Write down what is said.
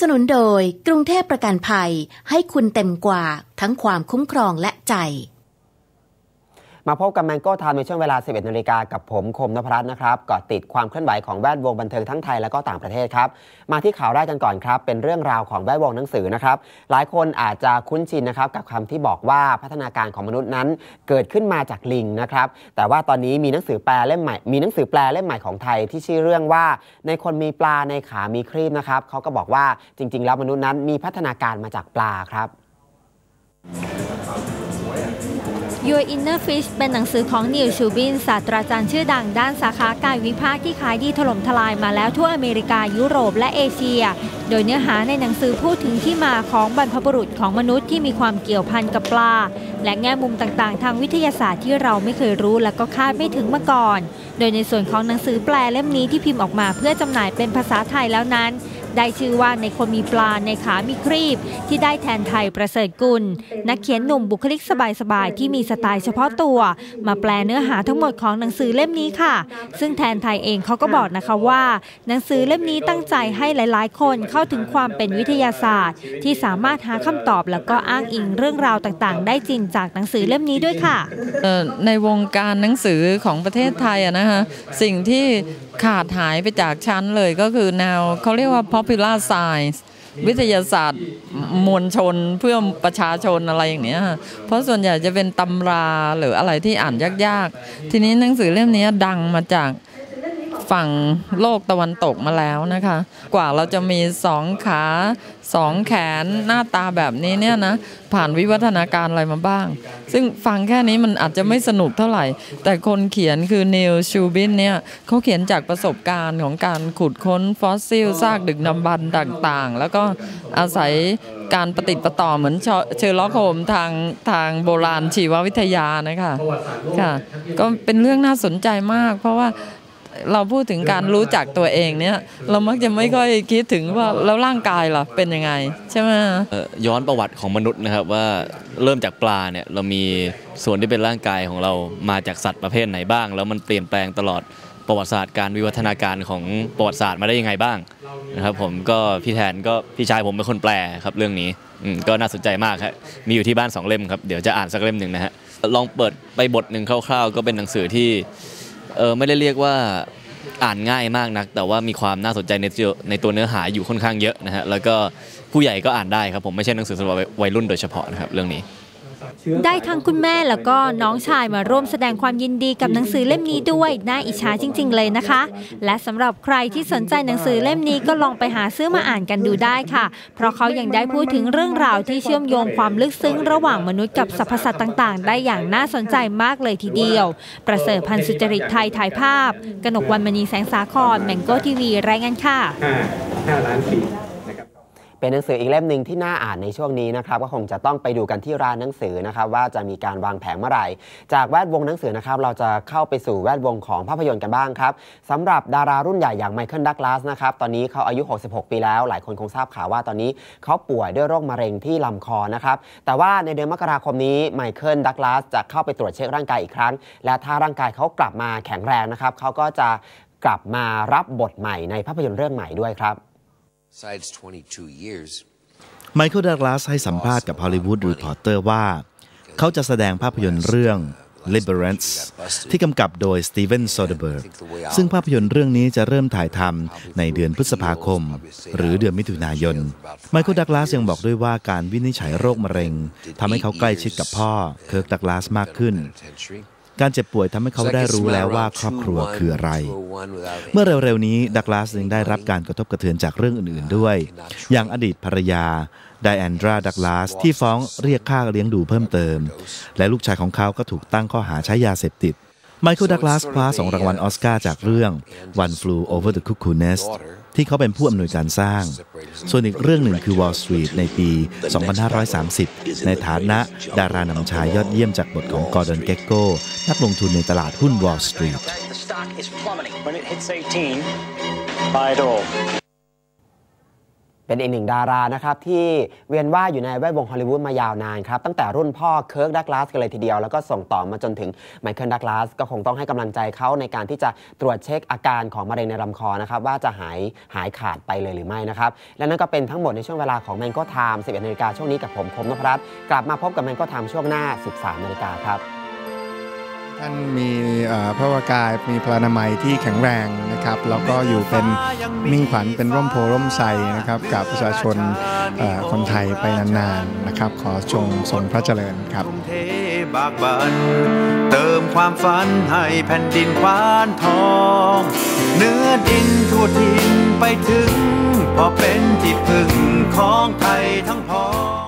สนุนโดยกรุงเทพประกันภัยให้คุณเต็มกว่าทั้งความคุ้มครองและใจ มาพบกับแมงโก้ไทม์ในช่วงเวลา 11นาฬิกากับผมคมนพรัตน์นะครับกาะติดความเคลื่อนไหวของแวดวงบันเทิงทั้งไทยและก็ต่างประเทศครับ มาที่ข่าวแรกกันก่อนครับ เป็นเรื่องราวของแวดวงหนังสือนะครับ หลายคนอาจจะคุ้นชินนะครับกับคำที่บอกว่าพัฒนาการของมนุษย์นั้นเกิดขึ้นมาจากลิงนะครับ แต่ว่าตอนนี้มีหนังสือแปลเล่มใหม่ มีหนังสือแปลเล่มใหม่ของไทยที่ชื่อเรื่องว่า ในคนมีปลาในขามีครีบนะครับเขาก็บอกว่าจริง ๆ แล้วมนุษย์นั้นมีพัฒนาการมาจากปลาครับ Your Inner Fish เป็นหนังสือของนิวชูบินศาสตราจารย์ชื่อดังด้านสาขากายวิภาคที่ขายดีถล่มทลายมาแล้วทั่วอเมริกายุโรปและเอเชีย โดยเนื้อหาในหนังสือพูดถึงที่มาของบรรพบุรุษของมนุษย์ที่มีความเกี่ยวพันกับปลา และแง่มุมต่างๆ ทางวิทยาศาสตร์ที่เราไม่เคยรู้และก็คาดไม่ถึงมาก่อน โดยในส่วนของหนังสือแปลเล่มนี้ที่พิมพ์ออกมาเพื่อจำหน่ายเป็นภาษาไทยแล้วนั้น ได้ชื่อว่าในคนมีปลาในขามีครีบ ที่ได้แทนไทยประเสริฐกุล นักเขียนหนุ่มบุคลิกสบายๆ ที่มีสไตล์เฉพาะตัว มาแปลเนื้อหาทั้งหมดของหนังสือเล่มนี้ค่ะ ซึ่งแทนไทยเองเขาก็บอกนะคะว่า หนังสือเล่มนี้ตั้งใจให้หลายๆ คนเข้าถึงความเป็นวิทยาศาสตร์ ที่สามารถหาคำตอบแล้วก็อ้างอิงเรื่องราวต่างๆ ได้จริงจากหนังสือเล่มนี้ด้วยค่ะในวงการหนังสือของประเทศไทยอะนะคะสิ่งที่ ขาดหายไปจากชั้นเลยก็คือแนวเขาเรียกว่า popular science วิทยาศาสตร์มวลชนเพื่อประชาชนอะไรอย่างเนี้ย เพราะส่วนใหญ่จะเป็นตำราหรืออะไรที่อ่านยากๆ ทีนี้หนังสือเล่มนี้ดังมาจาก ฝั่งโลกตะวันตกมาแล้วนะคะ กว่าเราจะมีสองขาสองแขนหน้าตาแบบนี้เนี่ยนะผ่านวิวัฒนาการอะไรมาบ้าง ซึ่งฟังแค่นี้มันอาจจะไม่สนุกเท่าไหร่ แต่คนเขียนคือนิวชูบินเนี่ยเขาเขียนจากประสบการณ์ของการขุดค้นฟอสซิลซากดึกดำบรรพ์ต่างๆ แล้วก็อาศัยการปฏิดประต่อเหมือนเชอร์ล็อกโฮมทางทางโบราณชีววิทยานะคะค่ะก็เป็นเรื่องน่าสนใจมาก เพราะว่า เราพูดถึงการรู้จักตัวเองเนี่ย เรามักจะไม่ค่อยคิดถึงว่าแล้วร่างกายล่ะเป็นยังไง ใช่ไหมย้อนประวัติของมนุษย์นะครับว่าเริ่มจากปลาเนี่ยเรามีส่วนที่เป็นร่างกายของเรามาจากสัตว์ประเภทไหนบ้าง แล้วมันเปลี่ยนแปลงตลอดประวัติศาสตร์การวิวัฒนาการของประวัติศาสตร์มาได้ยังไงบ้างนะครับผมก็พี่แทนก็พี่ชายผมเป็นคนแปลครับเรื่องนี้ก็น่าสนใจมากครับมีอยู่ที่บ้านสองเล่มครับเดี๋ยวจะอ่านสักเล่มหนึ่งนะฮะลองเปิดไปบทหนึ่งคร่าวๆ ก็เป็นหนังสือที่ เออไม่ได้เรียกว่าอ่านง่ายมากนัก แต่ว่ามีความน่าสนใจในตัวในตัวเนื้อหาอยู่ค่อนข้างเยอะนะฮะแล้วก็ผู้ใหญ่ก็อ่านได้ครับผมไม่ใช่หนังสือสำหรับวัยรุ่นโดยเฉพาะนะครับเรื่องนี้ ได้ทั้งคุณแม่แล้วก็น้องชายมาร่วมแสดงความยินดีกับหนังสือเล่มนี้ด้วย น่าอิจฉาจริง ๆ เลยนะคะ และสำหรับใครที่สนใจหนังสือเล่มนี้ก็ลองไปหาซื้อมาอ่านกันดูได้ค่ะ เพราะเขายัางได้พูดถึงเรื่องราวที่เชื่อมโยงความลึกซึ้งระหว่างมนุษย์กับสรรพสัตว์ต่าง ๆ ได้อย่างน่าสนใจมากเลยทีเดียว ประเสริฐพันธ์สุจริตไทยถ่ายภาพ กนกวันมณีแสงสาครแมงโก้ทีวีรายงานค่ะ5 5ล้านปีนะครับ เป็นหนังสืออีกเล่มหนึ่งที่น่าอ่านในช่วงนี้นะครับก็คงจะต้องไปดูกันที่ร้านหนังสือนะครับว่าจะมีการวางแผงเมื่อไหร่ จากแวดวงหนังสือนะครับเราจะเข้าไปสู่แวดวงของภาพยนตร์กันบ้างครับสำหรับดารารุ่นใหญ่อย่างไมเคิลดักลาสนะครับตอนนี้เขาอายุ 66 ปีแล้ว หลายคนคงทราบข่าวว่าตอนนี้เขาป่วยด้วยโรคมะเร็งที่ลำคอนะครับแต่ว่าในเดือนมกราคมนี้ไมเคิลดักลาสจะเข้าไปตรวจเช็คร่างกายอีกครั้ง และถ้าร่างกายเขากลับมาแข็งแรงนะครับเขาก็จะกลับมารับบทใหม่ในภาพยนตร์เรื่องใหม่ด้วยครับ ไมเคิลดักลาสให้สัมภาษณ์กับ Hollywood Reporter ว่า เขาจะแสดงภาพยนตร์เรื่อง Liberance ที่กำกับโดย Steven Soderbergh ซึ่งภาพยนตร์เรื่องนี้จะเริ่มถ่ายทำในเดือนพฤษภาคม หรือเดือนมิถุนายน ไมเคิลดักลาสยังบอกด้วยว่าการวินิจฉัยโรคมะเร็งทำให้เขาใกล้ชิดกับพ่อเคิร์กดักลาสมากขึ้น penitentiary. การเจ็บป่วยทำให้เขาได้รู้แล้วว่าครอบครัวคืออะไร เมื่อเร็วๆนี้ดักลาสยังได้รับการกระทบกระเทือนจากเรื่องอื่นๆด้วย อย่างอดีตภรรยาไดแอนดราดักลาสที่ฟ้องเรียกค่าเลี้ยงดูเพิ่มเติม และลูกชายของเขาก็ถูกตั้งข้อหาใช้ยาเสพติดไมเคิลดักลาสคว้าสองรางวัลออสการ์จากเรื่อง One Flew Over the Cuckoo Nest ที่เขาเป็นผู้อำนวยการสร้าง ส่วนอีกเรื่องหนึ่งคือ Wall Street ในปี 2530 ในฐานะดารานำชายยอดเยี่ยมจากบทของกอร์ดอนเกกโก้นักลงทุนในตลาดหุ้น Wall Street เป็นอีกหนึ่งดารานะครับที่เวียนว่ายอยู่ในแวดวงฮอลลีวูดมายาวนานครับตั้งแต่รุ่นพ่อเคิร์กดักลาสกันเลยทีเดียว แล้วก็ส่งต่อมาจนถึงไมเคิลดักลาสก็คงต้องให้กำลังใจเขาในการที่จะตรวจเช็คอาการของมะเร็งในลำคอนะครับว่าจะหายหายขาดไปเลยหรือไม่นะครับและนั่นก็เป็นทั้งหมดในช่วงเวลาของแมนก้ไทม์11นาฬิกาช่วงนี้กับผมคมนพรัตน์กลับมาพบกับแมนก้ไทม์ช่วงหน้า 13นาฬิกาครับ ท่านมีพระวากายมีพลานามัยที่แข็งแรงนะครับแล้วก็อยู่เป็นมิ่งขวัญเป็นร่มโพร่มไทรนะครับกับประชาชนคนไทยไปนานๆนะครับ ขอจงทรงพระเจริญครับเบากบันเติมความฝันให้แผ่นดินควานทอง เนื้อดินทั่วทินไปถึง พอเป็นที่พึ่งของไทยทั้งพอง